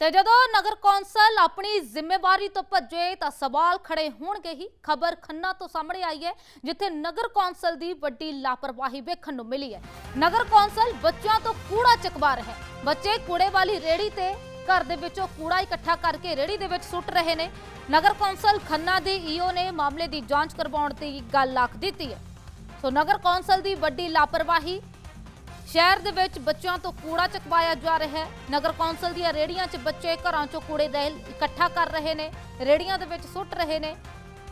ਤੇ ਜਦੋਂ ਨਗਰ ਕੌਂਸਲ ਆਪਣੀ ਜ਼ਿੰਮੇਵਾਰੀ ਤੋਂ ਭੱਜੇ ਤਾਂ ਸਵਾਲ ਖੜੇ ਹੋਣਗੇ ਹੀ। ਖਬਰ ਖੰਨਾ ਤੋਂ ਸਾਹਮਣੇ ਆਈ ਹੈ, ਜਿੱਥੇ ਨਗਰ ਕੌਂਸਲ ਦੀ ਵੱਡੀ ਲਾਪਰਵਾਹੀ ਵੇਖਣ ਨੂੰ ਮਿਲੀ ਹੈ। ਨਗਰ ਕੌਂਸਲ ਬੱਚਿਆਂ ਤੋਂ ਕੂੜਾ ਚਕਵਾ ਰਿਹਾ ਹੈ। ਬੱਚੇ ਕੂੜੇ ਵਾਲੀ ਰੇੜੀ ਤੇ ਘਰ ਦੇ ਵਿੱਚੋਂ ਕੂੜਾ ਇਕੱਠਾ ਕਰਕੇ ਰੇੜੀ ਦੇ ਵਿੱਚ ਸੁੱਟ ਰਹੇ ਨੇ। ਨਗਰ ਕੌਂਸਲ ਖੰਨਾ ਦੇ ਈਓ ਨੇ ਮਾਮਲੇ ਦੀ ਜਾਂਚ ਕਰਵਾਉਣ ਦੀ ਗੱਲ ਆਖ ਦਿੱਤੀ ਹੈ। ਸੋ ਨਗਰ ਕੌਂਸਲ ਦੀ ਵੱਡੀ ਲਾਪਰਵਾਹੀ ਸ਼ਹਿਰ ਦੇ ਵਿੱਚ ਬੱਚਿਆਂ ਤੋਂ ਕੂੜਾ ਚਕਵਾਇਆ ਜਾ ਰਿਹਾ ਹੈ। ਨਗਰ ਕੌਂਸਲ ਦੀਆਂ ਰੇੜੀਆਂ 'ਚ ਬੱਚੇ ਘਰਾਂ 'ਚੋਂ ਕੂੜੇ ਦਾ ਇਕੱਠਾ ਕਰ ਰਹੇ ਨੇ। ਰੇੜੀਆਂ ਦੇ ਵਿੱਚ ਸੁੱਟ ਰਹੇ ਨੇ।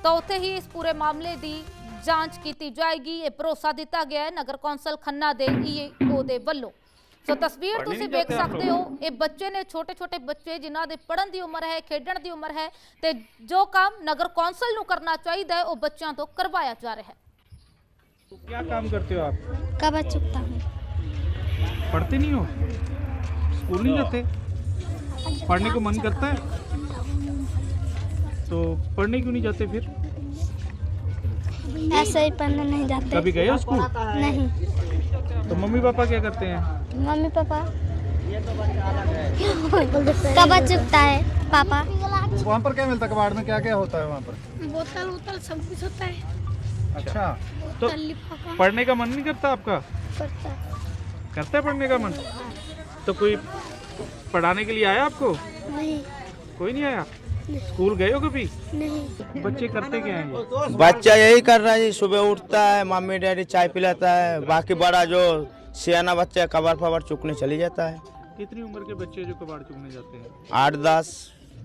ਤਾਂ ਉੱਥੇ ਹੀ ਇਸ ਪੂਰੇ ਮਾਮਲੇ ਦੀ ਜਾਂਚ ਕੀਤੀ ਜਾਏਗੀ। ਇਹ ਭਰੋਸਾ ਦਿੱਤਾ ਗਿਆ ਹੈ ਨਗਰ ਕੌਂਸਲ ਖੰਨਾ ਦੇ ਈਓ ਦੇ ਵੱਲੋਂ। ਸੋ ਤਸਵੀਰ ਤੁਸੀਂ ਵੇਖ ਸਕਦੇ ਹੋ ਇਹ ਬੱਚੇ ਨੇ ਛੋਟੇ ਛੋਟੇ ਬੱਚੇ ਜਿਨ੍ਹਾਂ ਦੇ ਪੜਨ ਦੀ ਉਮਰ ਹੈ ਖੇਡਣ ਦੀ ਉਮਰ ਹੈ ਤੇ ਜੋ ਕੰਮ ਨਗਰ ਕੌਂਸਲ ਨੂੰ ਕਰਨਾ ਚਾਹੀਦਾ ਹੈ ਉਹ ਬੱਚਿਆਂ ਤੋਂ ਕਰਵਾਇਆ ਜਾ ਰਿਹਾ ਹੈ। ਕੀ ਕੰਮ ਕਰਤੇ ਹੋ ਆਪ? ਕਬਾ ਚੁਪਤਾ ਹੂੰ। पढ़ते नहीं हो? स्कूल नहीं जाते? पढ़ने को मन करता है? तो पढ़ने क्यों नहीं जाते फिर? ऐसे ही पढ़ने नहीं जाते। कभी गए हो स्कूल? नहीं। तो मम्मी पापा क्या करते हैं? Mummy papa? कब चुकता है पापा। वहाँ पर क्या मिलता है? कबाड़ में क्या क्या होता है वहाँ पर? बोतल उतल सब कुछ होता है। अच्छा। तो पढ़ने का मन नहीं करता आपका? है करता है पढ़ने का मन तो कोई पढ़ाने के लिए आया आपको नहीं कोई नहीं आया स्कूल गए हो कभी नहीं बच्चे करते क्या हैं ये? बच्चा यही कर रहा है जी सुबह उठता है मम्मी डैडी चाय पिलाता है बाकी बड़ा जो सियाना बच्चा है कबाड़ फबाड़ चुकने चली जाता है कितनी उम्र के बच्चे जो कबाड़ चुगने जाते हैं आठ दस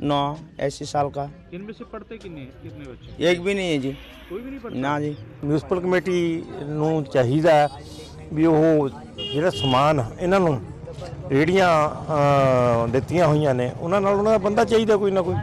नौ ऐसी साल का इनमें से पढ़ते कितने कितने बच्चे एक भी नहीं है जी कोई भी नहीं पढ़ता ना जी ਮਿਊਨਿਸਪਲ ਕਮੇਟੀ ਨੂੰ ਚਾਹੀਦਾ ਹੈ ਵੀ ਉਹ ਜਿਹੜਾ ਸਮਾਨ ਇਹਨਾਂ ਨੂੰ ਰੇੜੀਆਂ ਦਿੱਤੀਆਂ ਹੋਈਆਂ ਨੇ, ਉਹਨਾਂ ਨਾਲ ਉਹਨਾਂ ਦਾ ਬੰਦਾ ਚਾਹੀਦਾ ਕੋਈ ਨਾ ਕੋਈ।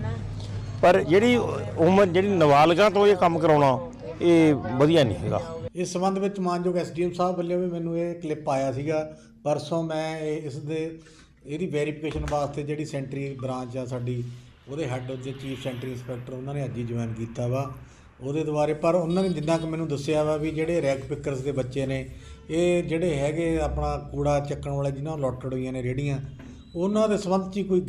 ਪਰ ਜਿਹੜੀ ਉਮਰ, ਜਿਹੜੀ ਨਾਬਾਲਗਾਂ ਤੋਂ ਇਹ ਕੰਮ ਕਰਾਉਣਾ, ਇਹ ਵਧੀਆ ਨਹੀਂ ਹੈਗਾ। ਇਸ ਸੰਬੰਧ ਵਿੱਚ ਮਾਨਯੋਗ ਐਸਡੀਐਮ ਸਾਹਿਬ ਵੱਲੋਂ ਵੀ ਮੈਨੂੰ ਇਹ ਕਲਿੱਪ ਆਇਆ ਸੀਗਾ। ਪਰਸੋਂ ਮੈਂ ਇਹ, ਇਸ ਦੇ, ਇਹਦੀ ਵੈਰੀਫਿਕੇਸ਼ਨ ਵਾਸਤੇ ਜਿਹੜੀ ਸੈਂਟਰੀ ਬ੍ਰਾਂਚ ਆ ਸਾਡੀ, ਉਹਦੇ ਹੈੱਡ ਦੇ ਚੀਫ ਸੈਂਟਰੀ ਇੰਸਪੈਕਟਰ, ਉਹਨਾਂ ਨੇ ਅੱਜ ਹੀ ਜੁਆਇਨ ਕੀਤਾ ਵਾ। ਉਹਦੇ ਦੁਆਰੇ। ਪਰ ਉਹਨਾਂ ਨੇ ਜਿੰਨਾ ਕਿ ਮੈਨੂੰ ਦੱਸਿਆ ਵਾ ਵੀ ਜਿਹੜੇ ਰੈਕ ਪਿਕਰਸ ਦੇ ਬੱਚੇ ਨੇ, ਇਹ ਜਿਹੜੇ ਹੈਗੇ ਆਪਣਾ ਕੂੜਾ ਚੱਕਣ ਵਾਲੇ ਜਿਨ੍ਹਾਂ ਨੂੰ ਲੋਟਡ ਹੋਈਆਂ ਨੇ ਰੇੜੀਆਂ, ਉਹਨਾਂ ਦੇ ਸੰਬੰਧ 'ਚ ਹੀ ਕੋਈ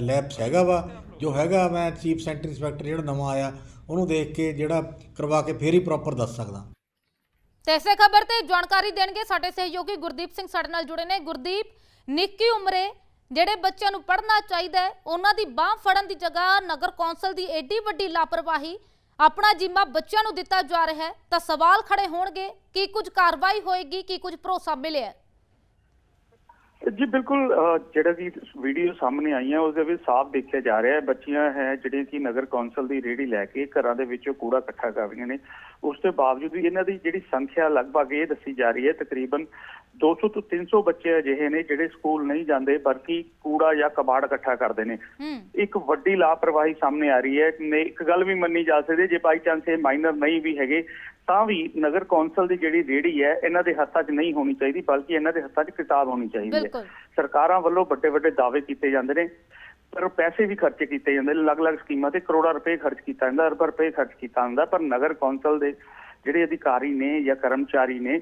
ਲੈਪਸ ਹੈਗਾ ਵਾ। ਜੋ ਹੈਗਾ, ਮੈਂ ਚੀਫ ਸੈਂਟਰੀ ਇੰਸਪੈਕਟਰ ਜਿਹੜਾ ਨਵਾਂ ਆਇਆ, ਉਹਨੂੰ ਦੇਖ ਕੇ ਜਿਹੜਾ ਕਰਵਾ ਕੇ ਫੇਰ ਹੀ ਪ੍ਰੋਪਰ ਦੱਸ ਸਕਦਾ। ਤੇ ਇਸੇ ਖਬਰ ਤੇ ਜਾਣਕਾਰੀ ਦੇਣਗੇ ਸਾਡੇ ਸਹਿਯੋਗੀ ਗੁਰਦੀਪ ਸਿੰਘ ਸਾਡੇ ਨਾਲ ਜੁੜੇ ਨੇ। ਗੁਰਦੀਪ, ਨਿੱਕੀ ਉਮਰੇ ਜਿਹੜੇ ਬੱਚਿਆਂ ਨੂੰ ਪੜ੍ਹਨਾ ਚਾਹੀਦਾ ਹੈ, ਉਹਨਾਂ ਦੀ ਬਾਹ ਫੜਨ ਦੀ ਜਗ੍ਹਾ ਨਗਰ ਕੌਂਸਲ ਦੀ ਏਡੀ ਵੱਡੀ ਲਾਪਰਵਾਹੀ ਆਪਣਾ ਜਿੰਮਾ ਬੱਚਿਆਂ ਨੂੰ ਦਿੱਤਾ ਜਾ ਰਿਹਾ ਹੈ, ਤਾਂ ਸਵਾਲ ਖੜੇ ਹੋਣਗੇ ਕਿ ਕੁਝ ਕਾਰਵਾਈ ਹੋਏਗੀ, ਕਿ ਕੁਝ ਭਰੋਸਾ ਮਿਲਿਆ ਜੀ ਬਿਲਕੁਲ ਜਿਹੜਾ ਵੀ ਵੀਡੀਓ ਸਾਹਮਣੇ ਆਈਆਂ ਉਸ ਦੇ ਵਿੱਚ ਸਾਫ਼ ਦੇਖਿਆ ਜਾ ਰਿਹਾ ਹੈ। ਬੱਚੀਆਂ ਹੈ ਜਿਹੜੀਆਂ ਕਿ ਨਗਰ ਕੌਂਸਲ ਦੀ ਰੇੜੀ ਲੈ ਕੇ ਘਰਾਂ ਦੇ ਵਿੱਚੋਂ ਕੂੜਾ ਇਕੱਠਾ ਕਰ ਰਹੀਆਂ ਨੇ। ਉਸ ਦੇ ਬਾਵਜੂਦ ਵੀ ਇਹਨਾਂ ਦੀ ਜਿਹੜੀ ਸੰਖਿਆ ਲਗਭਗ ਇਹ ਦੱਸੀ ਜਾ ਰਹੀ ਹੈ ਤਕਰੀਬਨ 200 ਤੋਂ 300 ਬੱਚੇ ਅਜਿਹੇ ਨੇ ਜਿਹੜੇ ਸਕੂਲ ਨਹੀਂ ਜਾਂਦੇ ਬਲਕਿ ਕੂੜਾ ਜਾਂ ਕਬਾੜ ਇਕੱਠਾ ਕਰਦੇ ਨੇ। ਇੱਕ ਵੱਡੀ ਲਾਪਰਵਾਹੀ ਸਾਹਮਣੇ ਆ ਰਹੀ ਹੈ। ਨੇ ਇੱਕ ਗੱਲ ਵੀ ਮੰਨੀ ਜਾ ਸਕਦੀ ਹੈ, ਜੇ ਬਾਈ ਚਾਂਸ ਇਹ ਮਾਈਨਰ ਨਹੀਂ ਵੀ ਹੈਗੇ ਤਾਂ ਵੀ ਨਗਰ ਕੌਂਸਲ ਦੀ ਜਿਹੜੀ ਰੇੜੀ ਹੈ ਇਹਨਾਂ ਦੇ ਹੱਥਾਂ 'ਚ ਨਹੀਂ ਹੋਣੀ ਚਾਹੀਦੀ ਬਲਕਿ ਇਹਨਾਂ ਦੇ ਹੱਥਾਂ 'ਚ ਕਿਤਾਬ ਹੋਣੀ ਚਾਹੀਦੀ ਹੈ। ਸਰਕਾਰਾਂ ਵੱਲੋਂ ਵੱਡੇ ਵੱਡੇ ਦਾਅਵੇ ਕੀਤੇ ਜਾਂਦੇ ਨੇ ਪਰ ਪੈਸੇ ਵੀ ਖਰਚ ਕੀਤੇ ਜਾਂਦੇ ਨੇ ਅਲੱਗ-ਅਲੱਗ ਸਕੀਮਾਂ ਤੇ ਕਰੋੜਾਂ ਰੁਪਏ ਖਰਚ ਕੀਤਾ ਜਾਂਦਾ ਅਰਬਾਂ ਰੁਪਏ ਖਰਚ ਕੀਤਾ ਜਾਂਦਾ ਪਰ ਨਗਰ ਕੌਂਸਲ ਦੇ ਜਿਹੜੇ ਅਧਿਕਾਰੀ ਨੇ ਜਾਂ ਕਰਮਚਾਰੀ ਨੇ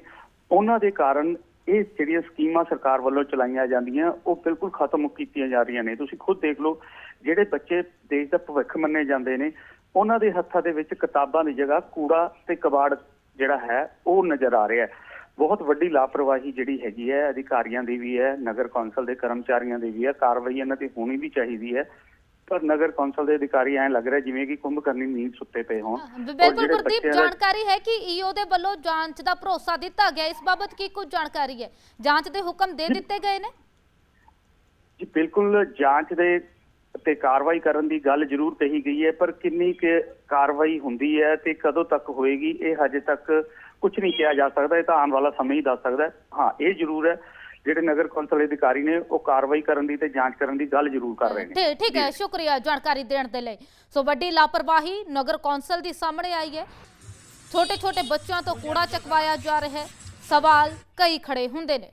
ਉਹਨਾਂ ਦੇ ਕਾਰਨ ਇਹ ਜਿਹੜੀਆਂ ਸਕੀਮਾਂ ਸਰਕਾਰ ਵੱਲੋਂ ਚਲਾਈਆਂ ਜਾਂਦੀਆਂ ਉਹ ਬਿਲਕੁਲ ਖਤਮ ਕੀਤੀਆਂ ਜਾ ਰਹੀਆਂ ਨੇ। ਤੁਸੀਂ ਖੁਦ ਦੇਖ ਲਓ ਜਿਹੜੇ ਬੱਚੇ ਦੇਸ਼ ਦਾ ਭਵਿੱਖ ਮੰਨੇ ਜਾਂਦੇ ਨੇ ਉਹਨਾਂ ਦੇ ਹੱਥਾਂ ਦੇ ਵਿੱਚ ਕਿਤਾਬਾਂ ਦੀ ਜਗ੍ਹਾ ਕੂੜਾ ਤੇ ਕਬਾੜ ਜਿਹੜਾ ਹੈ ਉਹ ਨਜ਼ਰ ਆ ਰਿਹਾ ਹੈ। ਬਹੁਤ ਵੱਡੀ ਲਾਪਰਵਾਹੀ ਜਿਹੜੀ ਹੈਗੀ ਹੈ ਅਧਿਕਾਰੀਆਂ ਦੀ ਵੀ ਹੈ ਨਗਰ ਕੌਂਸਲ ਦੇ ਕਰਮਚਾਰੀਆਂ ਦੀ ਵੀ ਹੈ ਕਾਰਵਾਈ ਇਹਨਾਂ ਤੇ ਹੋਣੀ ਵੀ ਚਾਹੀਦੀ ਹੈ। ਪਰ ਨਗਰ ਕੌਂਸਲ ਦੇ ਅਧਿਕਾਰੀ ਐਂ ਲੱਗ ਰਿਹਾ ਜਿਵੇਂ ਕਿ ਕੁੰਭ ਕਰਨੀ ਨੀਂਦ ਸੁੱਤੇ ਪਏ ਹੋਣ ਬਿਲਕੁਲ ਗੁਰਦੀਪ ਜਾਣਕਾਰੀ ਹੈ ਕਿ ਈਓ ਦੇ ਵੱਲੋਂ ਜਾਂਚ ਦਾ ਭਰੋਸਾ ਦਿੱਤਾ ਗਿਆ। ਇਸ ਬਾਬਤ ਕੀ ਕੁਝ ਜਾਣਕਾਰੀ ਹੈ? ਜਾਂਚ ਦੇ ਹੁਕਮ ਦੇ ਦਿੱਤੇ ਗਏ ਨੇ? ਜੀ ਬਿਲਕੁਲ ਜਾਂਚ ਦੇ ਤੇ ਕਾਰਵਾਈ ਕਰਨ ਦੀ ਗੱਲ ਜ਼ਰੂਰ ਕਹੀ ਗਈ ਹੈ ਪਰ ਕਿੰਨੀ ਕੁ ਕਾਰਵਾਈ ਹੁੰਦੀ ਹੈ ਤੇ ਕਦੋਂ ਤੱਕ ਹੋਏਗੀ ਇਹ ਹਜੇ ਤੱਕ ਕੁਝ ਨਹੀਂ ਕਿਹਾ ਜਾ ਸਕਦਾ ਇਹ ਤਾਂ ਆਉਣ ਵਾਲਾ ਸਮਾਂ ਹੀ ਦੱਸ ਸਕਦਾ ਹੈ। ਇਹ ਜ਼ਰੂਰ ਹੈ ਜਿਹੜੇ ਨਗਰ ਕੌਂਸਲ ਅਧਿਕਾਰੀ ਨੇ ਉਹ ਕਾਰਵਾਈ ਕਰਨ ਦੀ ਤੇ ਜਾਂਚ ਕਰਨ ਦੀ ਗੱਲ ਜ਼ਰੂਰ ਕਰ ਰਹੇ ਨੇ। ਠੀਕ ਠੀਕ ਹੈ ਸ਼ੁਕਰੀਆ ਜਾਣਕਾਰੀ ਦੇਣ ਦੇ ਲਈ। ਸੋ ਵੱਡੀ ਲਾਪਰਵਾਹੀ ਨਗਰ ਕੌਂਸਲ ਦੀ ਸਾਹਮਣੇ ਆਈ ਹੈ। ਛੋਟੇ ਛੋਟੇ ਬੱਚਿਆਂ ਤੋਂ ਕੂੜਾ ਚਕਵਾਇਆ ਜਾ ਰਿਹਾ ਹੈ। ਸਵਾਲ ਕਈ ਖੜੇ ਹੁੰਦੇ ਨੇ।